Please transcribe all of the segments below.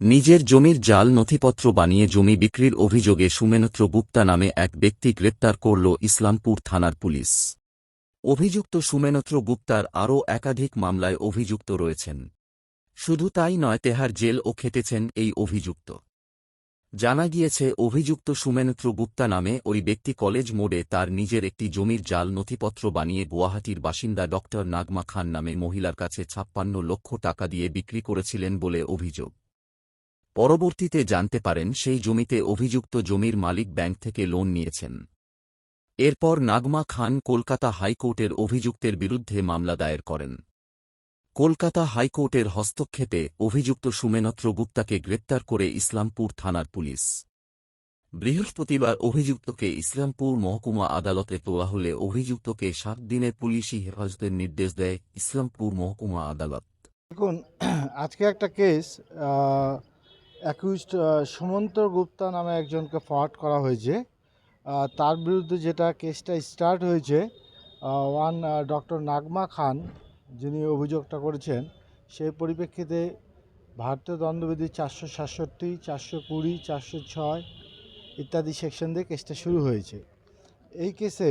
নিজের জমির জাল নথিপত্র বানিয়ে জমি বিক্রির অভিযোগে সুমেনত্র গুপ্তা নামে এক ব্যক্তি গ্রেপ্তার করল ইসলামপুর থানার পুলিশ। অভিযুক্ত সুমেনত্র গুপ্তার আরও একাধিক মামলায় অভিযুক্ত রয়েছেন। শুধু তাই নয়, তেহার জেল ও খেটেছেন এই অভিযুক্ত। জানা গিয়েছে, অভিযুক্ত সুমেনত্র গুপ্তা নামে ওই ব্যক্তি কলেজ মোড়ে তার নিজের একটি জমির জাল নথিপত্র বানিয়ে গুয়াহাটির বাসিন্দা ড নাগমা খান নামে মহিলার কাছে ছাপ্পান্ন লক্ষ টাকা দিয়ে বিক্রি করেছিলেন বলে অভিযোগ। পরবর্তীতে জানতে পারেন সেই জমিতে অভিযুক্ত জমির মালিক ব্যাংক থেকে লোন নিয়েছেন। এরপর নাগমা খান কলকাতা হাইকোর্টের অভিযুক্তের বিরুদ্ধে মামলা দায়ের করেন। কলকাতা হাইকোর্টের হস্তক্ষেপে অভিযুক্ত সুমেনত্র গুপ্তাকে গ্রেপ্তার করে ইসলামপুর থানার পুলিশ। বৃহস্পতিবার অভিযুক্তকে ইসলামপুর মহকুমা আদালতে তোলা হলে অভিযুক্তকে সাত দিনের পুলিশি হেফাজতের নির্দেশ দেয় ইসলামপুর মহকুমা আদালত। দেখুন, আজকে একটা কেস অ্যাকিউজড সুমন্ত গুপ্তা নামে একজনকে ফরওয়ার্ড করা হয়েছে। তার বিরুদ্ধে যেটা কেসটা স্টার্ট হয়েছে ওয়ান ডক্টর নাগমা খান যিনি অভিযোগটা করেছেন, সেই পরিপ্রেক্ষিতে ভারতীয় দণ্ডবিধি চারশো সাতষট্টি, চারশো কুড়ি, চারশো ছয় ইত্যাদি সেকশন দিয়ে কেসটা শুরু হয়েছে। এই কেসে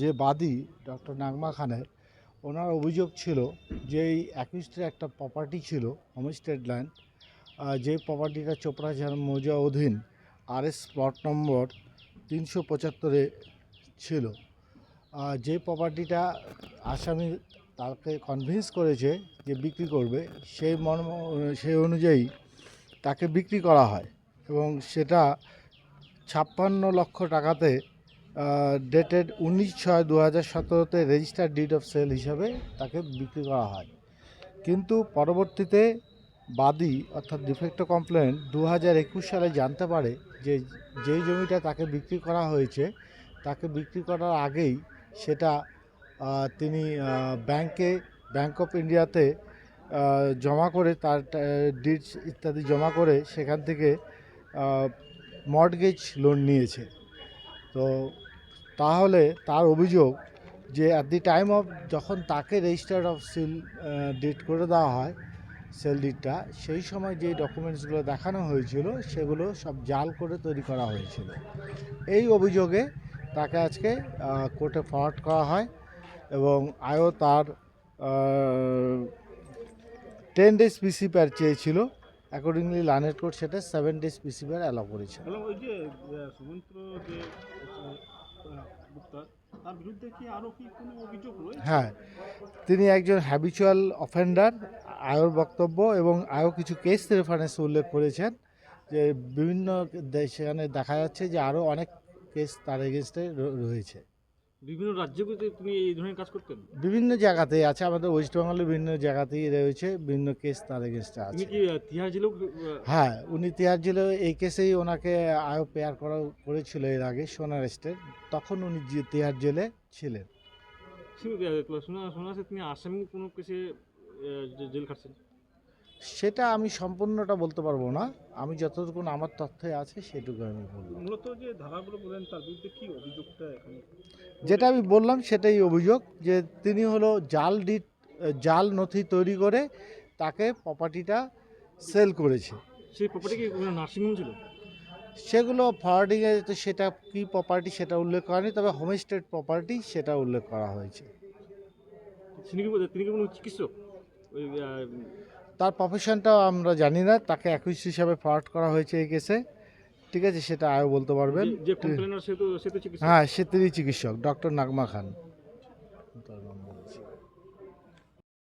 যে বাদী ডক্টর নাগমা খানের, ওনার অভিযোগ ছিল যে এই অ্যাকুইস্টের একটা প্রপার্টি ছিল হোমস্টেড ল্যান্ড যে প্রপার্টিটা চোপড়াঝাড় মৌজা অধীন আর এস প্লট নম্বর তিনশো পঁচাত্তরে ছিল। যে প্রপার্টিটা আসামি তাকে কনভিন্স করেছে যে বিক্রি করবে, সেই মর্ম, সেই অনুযায়ী তাকে বিক্রি করা হয় এবং সেটা ছাপ্পান্ন লক্ষ টাকাতে ডেটেড উনিশ ছয় দু হাজার সতেরোতে রেজিস্টার ডিড অফ সেল হিসাবে তাকে বিক্রি করা হয়। কিন্তু পরবর্তীতে বাদী অর্থাৎ ডিফেক্ট কমপ্লেন দু হাজার একুশ সালে জানতে পারে যে যেই জমিটা তাকে বিক্রি করা হয়েছে, তাকে বিক্রি করার আগেই সেটা তিনি ব্যাংকে ব্যাংক অফ ইন্ডিয়াতে জমা করে তার ডিডস ইত্যাদি জমা করে সেখান থেকে মর্টগেজ লোন নিয়েছে। তো তাহলে তার অভিযোগ যে অ্যাট দি টাইম অফ যখন তাকে রেজিস্টার অফ সিল ডিট করে দেওয়া হয় সেল ডিটটা সেই সময় যে ডকুমেন্টসগুলো দেখানো হয়েছিল সেগুলো সব জাল করে তৈরি করা হয়েছিল। এই অভিযোগে তাকে আজকে কোর্টে ফরওয়ার্ড করা হয় এবং আয়ও তার টেন ডেজ পিসি প্যার চেয়েছিল। অ্যাকর্ডিংলি লানেট কোর্ট সেটা সেভেন ডেজ পিসি প্যার অ্যালাউ করেছে হ্যাঁ তিনি একজন হ্যাবিচুয়াল অফেন্ডার আয়োর বক্তব্য এবং আয়ও কিছু কেস রেফারেন্স উল্লেখ করেছেন যে বিভিন্ন সেখানে দেখা যাচ্ছে যে আরও অনেক কেস তার এগেনস্টে রয়েছে বিভিন্ন রাজ্যগুলিতে তুমি এই ধরনের কাজ করতেন বিভিন্ন জায়গাতেই আছে আমাদের ওয়েস্ট বেঙ্গলের বিভিন্ন জায়গাতেই রয়েছে বিভিন্ন কেস তার এগেনস্টে আছে কি তিহার জেলেও হ্যাঁ উনি তিহার জেলে এই কেসেই ওনাকে আয়ো পেয়ার করা করেছিল এর আগে সোনার স্টেট তখন উনি তিহার জেলে ছিলেন শুনে- শোনা তুমি আসামি কোনো কেসে জেল খাটছেন? সেটা আমি সম্পূর্ণটা বলতে পারব না। আমি যতটুকু আমার তথ্যে আছে সেটুকু আমি বলব। মূলত যে ধারাগুলো বলেন তার বিরুদ্ধে কি অভিযোগটা এখানে? যেটা আমি বললাম সেটাই অভিযোগ যে তিনি হলো জাল ডিট জাল নথি তৈরি করে তাকে প্রপার্টিটা সেল করেছে। সেই প্রপার্টি কি নার্সিংহোম ছিল? সেগুলো ফরওয়ার্ডিংয়ে তো সেটা কী প্রপার্টি সেটা উল্লেখ করেনি তবে হোমস্টেড প্রপার্টি সেটা উল্লেখ করা হয়েছে। তিনি কি চিকিৎসক? তার প্রফেশনটাও আমরা জানি না তাকে একুশ হিসাবে ফরওয়ার্ড করা হয়েছে এই কেসে ঠিক আছে সেটা আয়ও বলতে পারবেন। হ্যাঁ সে তিনি চিকিৎসক ডক্টর নাগমা খান।